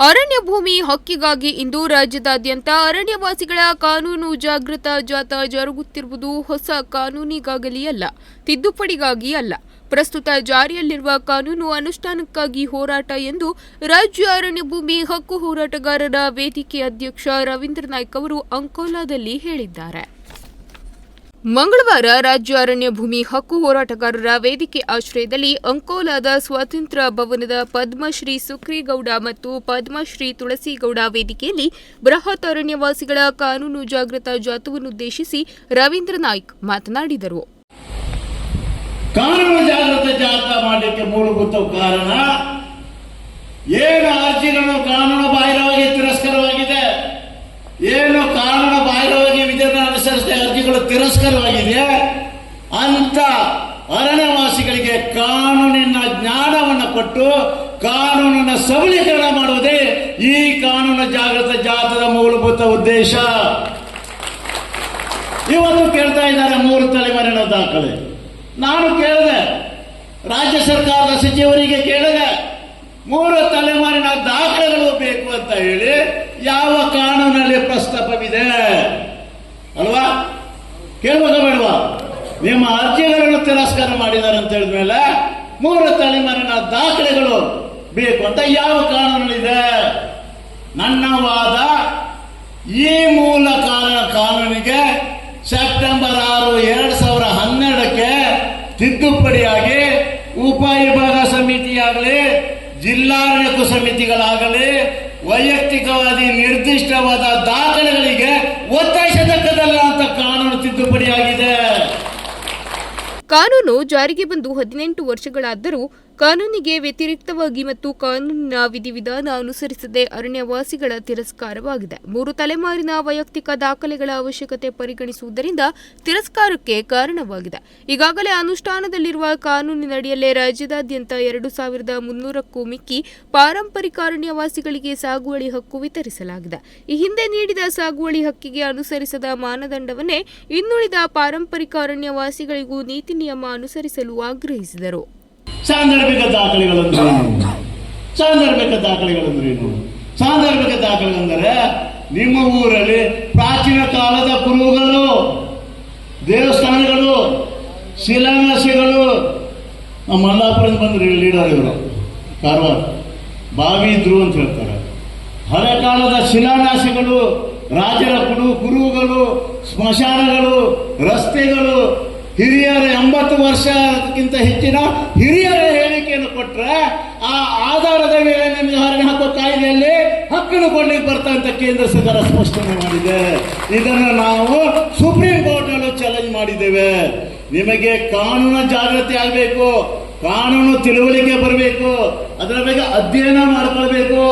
ಅರಣ್ಯ ಭೂಮಿ ಹಕ್ಕಿಗಾಗಿ ಇಂದು ರಾಜ್ಯದಾದ್ಯಂತ ಅರಣ್ಯವಾಸಿಗಳ ಕಾನೂನು ಜಾಗೃತ ಜಾಥಾ ಜರುಗುತ್ತಿರುವುದು ಹೊಸ ಕಾನೂನಿಗಾಗಲಿ ಅಲ್ಲ, ತಿದ್ದುಪಡಿಗಾಗಿ ಅಲ್ಲ. ಪ್ರಸ್ತುತ ಜಾರಿಯಲ್ಲಿರುವ ಕಾನೂನು ಅನುಷ್ಠಾನಕ್ಕಾಗಿ ಹೋರಾಟ ಎಂದು ರಾಜ್ಯ ಅರಣ್ಯ ಭೂಮಿ ಹಕ್ಕು ಹೋರಾಟಗಾರರ ವೇದಿಕೆ ಅಧ್ಯಕ್ಷ ರವೀಂದ್ರ ನಾಯ್ಕ ಅವರು ಅಂಕೋಲಾದಲ್ಲಿ ಹೇಳಿದ್ದಾರೆ. ಮಂಗಳವಾರ ರಾಜ್ಯ ಅರಣ್ಯ ಭೂಮಿ ಹಕ್ಕು ಹೋರಾಟಗಾರರ ವೇದಿಕೆ ಆಶ್ರಯದಲ್ಲಿ ಅಂಕೋಲಾದ ಸ್ವಾತಂತ್ರ್ಯ ಭವನದ ಪದ್ಮಶ್ರೀ ಸುಕ್ರೀಗೌಡ ಮತ್ತು ಪದ್ಮಶ್ರೀ ತುಳಸಿಗೌಡ ವೇದಿಕೆಯಲ್ಲಿ ಬೃಹತ್ ಅರಣ್ಯವಾಸಿಗಳ ಕಾನೂನು ಜಾಗೃತ ಜಾಥವನ್ನುದ್ದೇಶಿಸಿ ರವೀಂದ್ರ ನಾಯ್ಕ್ ಮಾತನಾಡಿದರು. ಕಾನೂನು ಜಾಗೃತ ಜಾಥಾ ಮಾಡಲಿಕ್ಕೆ ಮೂಲಭೂತ ಕಾರಣ ಏನು ಅರ್ಜಿಗಳು ಕಾನೂನು ಬಾಹಿರವಾಗಿ ತಿರಸ್ಕಾರವಾಗಿದೆ ಏನು ಕಾನೂನು ಬಾಹಿರವಾಗಿ ಅನುಸರಿಸಿದ ಅರ್ಜಿಗಳು ತಿರಸ್ಕಾರವಾಗಿದೆ ಅಂತ ಅರಣ್ಯವಾಸಿಗಳಿಗೆ ಕಾನೂನಿನ ಜ್ಞಾನವನ್ನು ಕೊಟ್ಟು ಕಾನೂನಿನ ಸಬಲೀಕರಣ ಮಾಡುವುದೇ ಈ ಕಾನೂನು ಜಾಗೃತ ಜಾಥದ ಮೂಲಭೂತ ಉದ್ದೇಶ. ಇವತ್ತು ಕೇಳ್ತಾ ಇದ್ದಾರೆ ಮೂರು ತಲೆಮಾರಿನ ದಾಖಲೆ. ನಾನು ಕೇಳಿದೆ, ರಾಜ್ಯ ಸರ್ಕಾರದ ಸಚಿವರಿಗೆ ಕೇಳಿದೆ, ಮೂರು ತಲೆಮಾರಿನ ದಾಖಲೆಗಳು ಬೇಕು ಅಂತ ಹೇಳಿ ಯಾವ ಕಾನೂನಲ್ಲಿ ಪ್ರಸ್ತಾಪವಿದೆ? ಕೇಳ್ಬೇಕ ಬೇಡವಾ? ನಿಮ್ಮ ಅರ್ಜಿಗಳನ್ನು ತಿರಸ್ಕಾರ ಮಾಡಿದ್ದಾರೆ ಅಂತ ಹೇಳಿದ್ಮೇಲೆ ಮೂರು ತಲೆಮಾರಿನ ದಾಖಲೆಗಳು ಬೇಕು ಅಂತ ಯಾವ ಕಾನೂನಿದೆ ನನ್ನ ವಾದ ಈ ಮೂಲ ಕಾರಣ ಕಾನೂನಿಗೆ ಸೆಪ್ಟೆಂಬರ್ ಆರು ಎರಡು ಸಾವಿರ ಹನ್ನೆರಡಕ್ಕೆ ತಿದ್ದುಪಡಿಯಾಗಿ ಉಪವಿಭಾಗ ಸಮಿತಿಯಾಗಲಿ, ಜಿಲ್ಲಾಡಳಿತ ಸಮಿತಿಗಳಾಗಲಿ, ವೈಯಕ್ತಿಕವಾಗಿ ನಿರ್ದಿಷ್ಟವಾದ ದಾಖಲೆಗಳಿಗೆ ಒತ್ತಾಯಿಸತಕ್ಕದಲ್ಲ ಅಂತ ಕಾನೂನು ತಿದ್ದುಪಡಿಯಾಗಿದೆ ಕಾನೂನು ಜಾರಿಗೆ ಬಂದು ಹದಿನೆಂಟು ವರ್ಷಗಳಾದರೂ ಕಾನೂನಿಗೆ ವ್ಯತಿರಿಕ್ತವಾಗಿ ಮತ್ತು ಕಾನೂನಿನ ವಿಧಿವಿಧಾನ ಅನುಸರಿಸದೆ ಅರಣ್ಯವಾಸಿಗಳ ತಿರಸ್ಕಾರವಾಗಿದೆ. ಮೂರು ತಲೆಮಾರಿನ ವೈಯಕ್ತಿಕ ದಾಖಲೆಗಳ ಅವಶ್ಯಕತೆ ಪರಿಗಣಿಸುವುದರಿಂದ ತಿರಸ್ಕಾರಕ್ಕೆ ಕಾರಣವಾಗಿದೆ. ಈಗಾಗಲೇ ಅನುಷ್ಠಾನದಲ್ಲಿರುವ ಕಾನೂನಿನಡಿಯಲ್ಲೇ ರಾಜ್ಯದಾದ್ಯಂತ ಎರಡು ಸಾವಿರದ ಮುನ್ನೂರಕ್ಕೂ ಮಿಕ್ಕಿ ಪಾರಂಪರಿಕ ಅರಣ್ಯವಾಸಿಗಳಿಗೆ ಸಾಗುವಳಿ ಹಕ್ಕು ವಿತರಿಸಲಾಗಿದೆ. ಈ ಹಿಂದೆ ನೀಡಿದ ಸಾಗುವಳಿ ಹಕ್ಕಿಗೆ ಅನುಸರಿಸದ ಮಾನದಂಡವನ್ನೇ ಇನ್ನುಳಿದ ಪಾರಂಪರಿಕ ಅರಣ್ಯವಾಸಿಗಳಿಗೂ ನೀತಿ ನಿಯಮ ಅನುಸರಿಸಲು ಆಗ್ರಹಿಸಿದರು. ಸಾಂದರ್ಭಿಕ ದಾಖಲೆಗಳಂದ್ರೇನು ಸಾಂದರ್ಭಿಕ ದಾಖಲೆಗಳಂದ್ರೇನು ಸಾಂದರ್ಭಿಕ ದಾಖಲೆಗಳೆಂದರೆ ನಿಮ್ಮ ಊರಲ್ಲಿ ಪ್ರಾಚೀನ ಕಾಲದ ಕುರುಹುಗಳು ದೇವಸ್ಥಾನಗಳು ಶಿಲಾನ್ಯಾಸಗಳು. ನಮ್ಮ ಮಲ್ಲಾಪುರದ ಬಂದ್ರೆ ಲೀಡರ್ ಇವರು. ಕಾರವಾರ. ಬಾವಿ ಇದ್ರು ಅಂತ ಹೇಳ್ತಾರೆ. ಹಳೆ ಕಾಲದ ಶಿಲಾನ್ಯಾಸಗಳು ರಾಜರ ಕುಡು ಗುರುಗಳು ಸ್ಮಶಾನಗಳು ರಸ್ತೆಗಳು ಹಿರಿಯರ, ಎಂಬತ್ತು ವರ್ಷಕ್ಕಿಂತ ಹೆಚ್ಚಿನ ಹಿರಿಯರ ಹೇಳಿಕೆಯನ್ನು ಕೊಟ್ಟರೆ ಆ ಆಧಾರದ ಮೇಲೆ ನಿಮಗೆ ಹೊರಗೆ ಹಾಕೋ ಕಾಯ್ದೆಯಲ್ಲಿ ಹಕ್ಕನ್ನು ಕೊಡ್ಲಿಕ್ಕೆ ಬರ್ತಾ ಅಂತ ಕೇಂದ್ರ ಸರ್ಕಾರ ಸ್ಪಷ್ಟನೆ ಮಾಡಿದೆ. ಇದನ್ನು ನಾವು ಸುಪ್ರೀಂ ಕೋರ್ಟ್ನಲ್ಲೂ ಚಾಲೆಂಜ್ ಮಾಡಿದ್ದೇವೆ. ನಿಮಗೆ ಕಾನೂನು ಜಾಗೃತಿ ಆಗಬೇಕು, ಕಾನೂನು ತಿಳುವಳಿಕೆ ಬರಬೇಕು, ಅದರ ಬಗ್ಗೆ ಅಧ್ಯಯನ ಮಾಡ್ಕೊಳ್ಬೇಕು.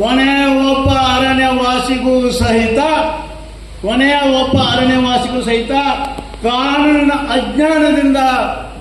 ಕೊನೆ ಒಬ್ಬ ಅರಣ್ಯವಾಸಿಗೂ ಸಹಿತ, ಕೊನೆಯ ಒಬ್ಬ ಅರಣ್ಯವಾಸಿಗೂ ಸಹಿತ ಕಾನೂನಿನ ಅಜ್ಞಾನದಿಂದ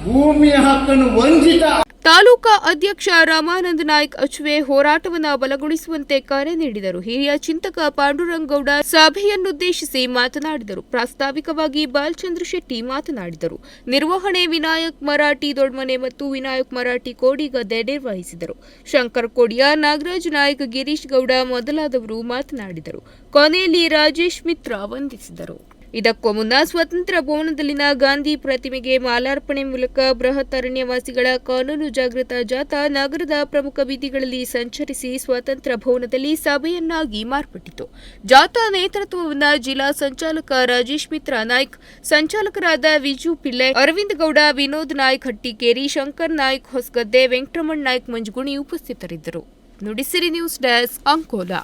ಭೂಮಿಯ ಹಕ್ಕನ್ನು ವಂಚಿತ ತಾಲೂಕಾ ಅಧ್ಯಕ್ಷ ರಾಮಾನಂದ ನಾಯ್ಕ ಅಚುವೆ ಹೋರಾಟವನ್ನು ಬಲಗೊಳಿಸುವಂತೆ ಕರೆ ನೀಡಿದರು. ಹಿರಿಯ ಚಿಂತಕ ಪಾಂಡುರಂಗೌಡ ಸಭೆಯನ್ನುದ್ದೇಶಿಸಿ ಮಾತನಾಡಿದರು. ಪ್ರಾಸ್ತಾವಿಕವಾಗಿ ಬಾಲಚಂದ್ರ ಶೆಟ್ಟಿ ಮಾತನಾಡಿದರು. ನಿರ್ವಹಣೆ ವಿನಾಯಕ್ ಮರಾಠಿ ದೊಡ್ಮನೆ ಮತ್ತು ವಿನಾಯಕ್ ಮರಾಠಿ ಕೋಡಿಗದ್ದೆ ನಿರ್ವಹಿಸಿದರು. ಶಂಕರ್ ಕೋಡಿಯ ನಾಗರಾಜ್ ನಾಯ್ಕ್, ಗಿರೀಶ್ ಗೌಡ ಮೊದಲಾದವರು ಮಾತನಾಡಿದರು. ಕೊನೆಯಲ್ಲಿ ರಾಜೇಶ್ ಮಿತ್ರ ವಂದಿಸಿದರು. ಇದಕ್ಕೂ ಮುನ್ನ ಸ್ವತಂತ್ರ ಭವನದಲ್ಲಿನ ಗಾಂಧಿ ಪ್ರತಿಮೆಗೆ ಮಾಲಾರ್ಪಣೆ ಮೂಲಕ ಬೃಹತ್ ಅರಣ್ಯವಾಸಿಗಳ ಕಾನೂನು ಜಾಗೃತ ಜಾಥಾ ನಗರದ ಪ್ರಮುಖ ಬೀದಿಗಳಲ್ಲಿ ಸಂಚರಿಸಿ ಸ್ವತಂತ್ರ ಭವನದಲ್ಲಿ ಸಭೆಯನ್ನಾಗಿ ಮಾರ್ಪಟ್ಟಿತು. ಜಾಥಾ ನೇತೃತ್ವವನ್ನು ಜಿಲ್ಲಾ ಸಂಚಾಲಕ ರಾಜೇಶ್ ಮಿತ್ರ ನಾಯ್ಕ್, ಸಂಚಾಲಕರಾದ ವಿಜು ಪಿಳ್ಳೆ, ಅರವಿಂದ್ ಗೌಡ, ವಿನೋದ್ ನಾಯ್ಕ್ ಹಟ್ಟಿಕೇರಿ, ಶಂಕರ್ ನಾಯ್ಕ್ ಹೊಸಗದ್ದೆ, ವೆಂಕಟರಮಣ್ ನಾಯ್ಕ್ ಮಂಜುಗುಣಿ ಉಪಸ್ಥಿತರಿದ್ದರು. Nudisiri news desk Ankola.